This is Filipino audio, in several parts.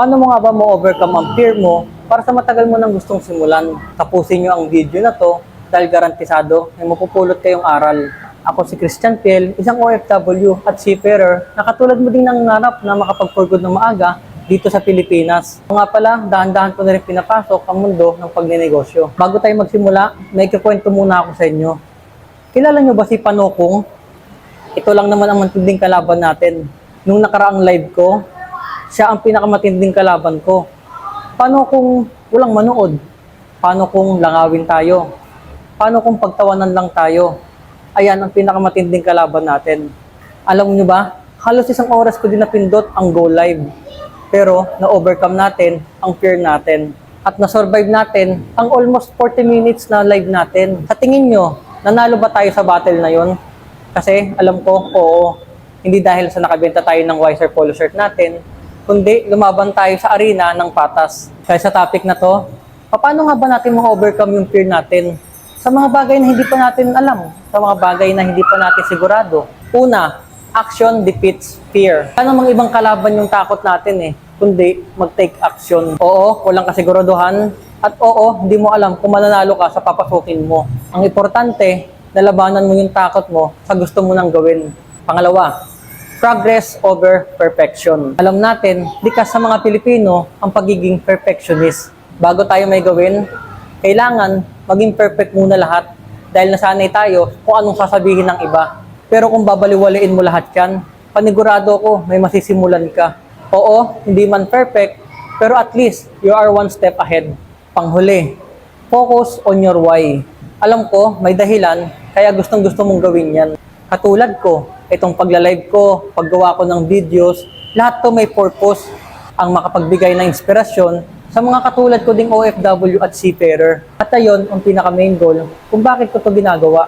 Paano mo nga ba mo-overcome ang fear mo para sa matagal mo nang gustong simulan? Tapusin nyo ang video na to dahil garantisado may mapupulot kayong aral. Ako si Christian Piel, isang OFW at seafarer na katulad mo din nangangarap na makapag-forgood ng maaga dito sa Pilipinas. Nga pala, dahan-dahan ko na rin pinapasok ang mundo ng pagnenegosyo. Bago tayo magsimula, may kikwento muna ako sa inyo. Kilala nyo ba si Panokong? Ito lang naman ang matinding kalaban natin. Nung nakaraang live ko, siya ang pinakamatinding kalaban ko. Paano kung walang manood? Paano kung langawin tayo? Paano kung pagtawanan lang tayo? Ayan ang pinakamatinding kalaban natin. Alam niyo ba, halos isang oras ko din napindot ang go live. Pero na-overcome natin ang fear natin. At na-survive natin ang almost 40 minutes na live natin. Sa tingin nyo, nanalo ba tayo sa battle na yon? Kasi alam ko, oo, hindi dahil sa nakabenta tayo ng Wiser Polo shirt natin, kundi lumaban tayo sa arena ng patas. Kaya sa topic na to, paano nga ba natin ma-overcome yung fear natin? Sa mga bagay na hindi pa natin alam, sa mga bagay na hindi pa natin sigurado. Una, action defeats fear. Ano mga ibang kalaban yung takot natin eh, kundi mag-take action. Oo, walang kasiguraduhan, at oo, hindi mo alam kung mananalo ka sa papasukin mo. Ang importante, nalabanan mo yung takot mo sa gusto mo nang gawin. Pangalawa, progress over perfection. Alam natin, likas sa mga Pilipino ang pagiging perfectionist. Bago tayo may gawin, kailangan maging perfect muna lahat dahil nasanay tayo kung anong sasabihin ng iba. Pero kung babaliwalain mo lahat yan, panigurado ko may masisimulan ka. Oo, hindi man perfect, pero at least you are one step ahead. Panghuli, focus on your why. Alam ko, may dahilan, kaya gustong gusto mong gawin yan. Katulad ko, itong pagla-live ko, paggawa ko ng videos, lahat to may purpose ang makapagbigay ng inspirasyon sa mga katulad ko ding OFW at seafarer. At ayon ang pinaka main goal kung bakit ko to ginagawa.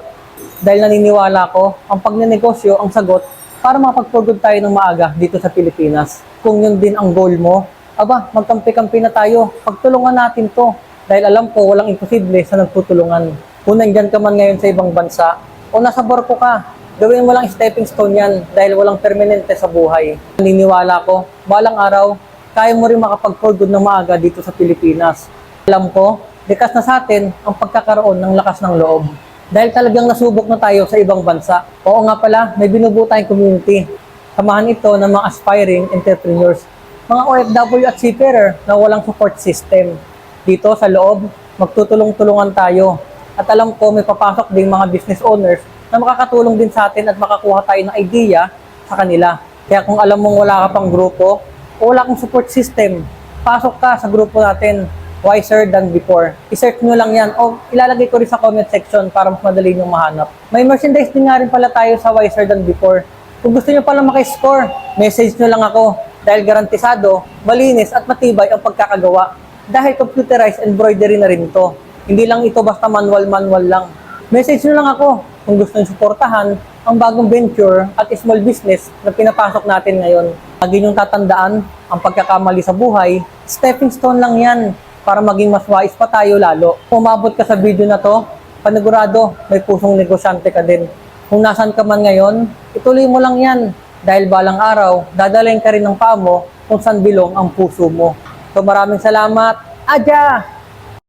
Dahil naniniwala ko, ang pagnenegosyo ang sagot para makapag-forgood tayo ng maaga dito sa Pilipinas. Kung yun din ang goal mo, aba, magkampi-kampi na tayo. Pagtulungan natin to. Dahil alam ko, walang imposible sa nagtutulungan. Kung nandyan ka man ngayon sa ibang bansa, o nasa barko ka, gawin mo lang stepping stone yan dahil walang permanente sa buhay. Naniniwala ko, balang araw, kaya mo rin makapag-forgood ng maaga dito sa Pilipinas. Alam ko, likas na sa atin ang pagkakaroon ng lakas ng loob. Dahil talagang nasubok na tayo sa ibang bansa. Oo nga pala, may binubuo tayong community. Samahan ito ng mga aspiring entrepreneurs, mga OFW at seafarer na walang support system. Dito sa loob, magtutulong-tulungan tayo. At alam ko may papasok ding mga business owners na makakatulong din sa atin at makakuha tayo ng idea sa kanila. Kaya kung alam mong wala ka pang grupo o wala kang support system, pasok ka sa grupo natin, wiser than before. I-search nyo lang yan o ilalagay ko rin sa comment section para mas madali nyo mahanap. May merchandise din nga rin pala tayo sa wiser than before. Kung gusto nyo pala makiscore, message nyo lang ako dahil garantisado, malinis at matibay ang pagkakagawa. Dahil computerized embroidery na rin to. Hindi lang ito basta manual-manual lang. Message nyo lang ako kung gusto nyo suportahan ang bagong venture at small business na pinapasok natin ngayon. Lagi nyo tatandaan ang pagkakamali sa buhay, stepping stone lang yan para maging mas wise pa tayo lalo. Kung umabot ka sa video na to, panigurado may pusong negosyante ka din. Kung nasan ka man ngayon, ituloy mo lang yan dahil balang araw, dadalhin ka rin ng paa mo kung saan bilong ang puso mo. So maraming salamat. Adya!